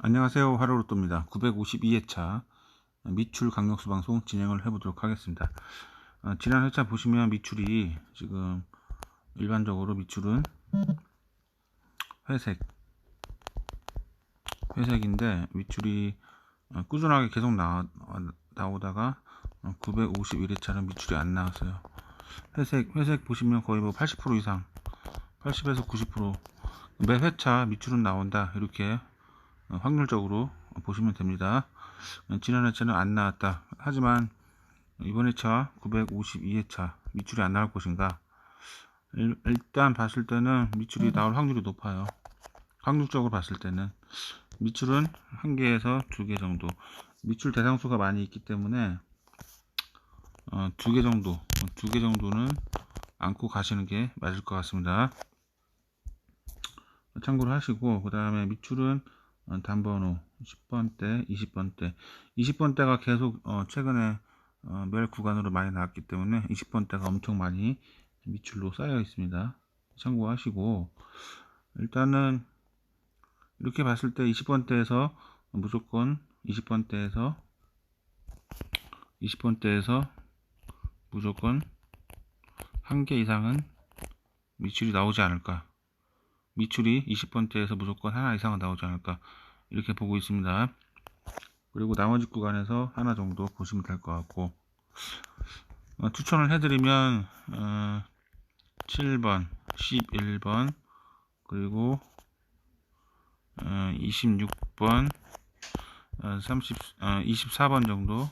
안녕하세요. 하루로또입니다. 952회차 미출 강력수 방송 진행을 해보도록 하겠습니다. 어, 지난 회차 보시면 미출이 지금 일반적으로 미출은 회색, 회색인데 미출이 어, 꾸준하게 계속 나와, 나오다가 951회차는 미출이 안 나왔어요. 회색, 회색 보시면 거의 뭐 80% 이상, 80에서 90%매 회차 미출은 나온다 이렇게 어, 확률적으로 보시면 됩니다. 어, 지난 회차는 안 나왔다. 하지만 이번 회차 952회차 미출이 안 나올 것인가? 일- 일단 봤을 때는 미출이 나올 확률이 높아요. 확률적으로 봤을 때는 미출은 한 개에서 두 개 정도. 미출 대상수가 많이 있기 때문에 어, 두 개 정도, 두 개 정도는 안고 가시는 게 맞을 것 같습니다. 참고를 하시고 그 다음에 어, 단번호 10번대, 20번대. 20번대가 계속 어, 최근에 어, 매 구간으로 많이 나왔기 때문에 20번대가 엄청 많이 미출로 쌓여 있습니다. 참고하시고. 일단은 이렇게 봤을 때 20번대에서 무조건 20번대에서 20번대에서 무조건 한 개 이상은 미출이 나오지 않을까 미출이 20번대에서 무조건 하나 이상은 나오지 않을까 이렇게 보고 있습니다. 그리고 나머지 구간에서 하나 정도 보시면 될 것 같고 어, 추천을 해드리면 어, 7번, 11번 그리고 어, 26번, 어, 30, 어, 24번 정도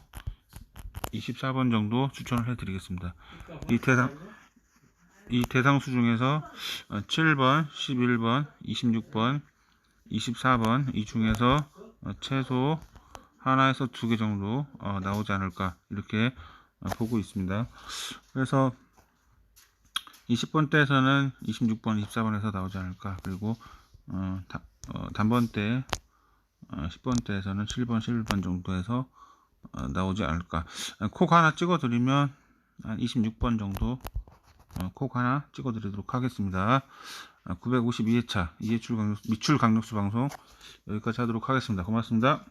24번 정도 추천을 해드리겠습니다. 이 대상 이 대상수 중에서 어, 7번, 11번, 26번, 24번 이 중에서 어, 최소 하나에서 두 개 정도 어, 나오지 않을까 이렇게 어, 보고 있습니다. 그래서 20번대에서는 26번, 24번에서 나오지 않을까 그리고 어, 다- 어, 단번대 어, 10번대에서는 7번, 11번 정도에서 어, 나오지 않을까 어, 콕 하나 찍어 드리면 한 26번 정도 어, 콕 하나 찍어 드리도록 하겠습니다. 952회차 이해출 강력, 미출 강력수 방송 여기까지 하도록 하겠습니다. 고맙습니다.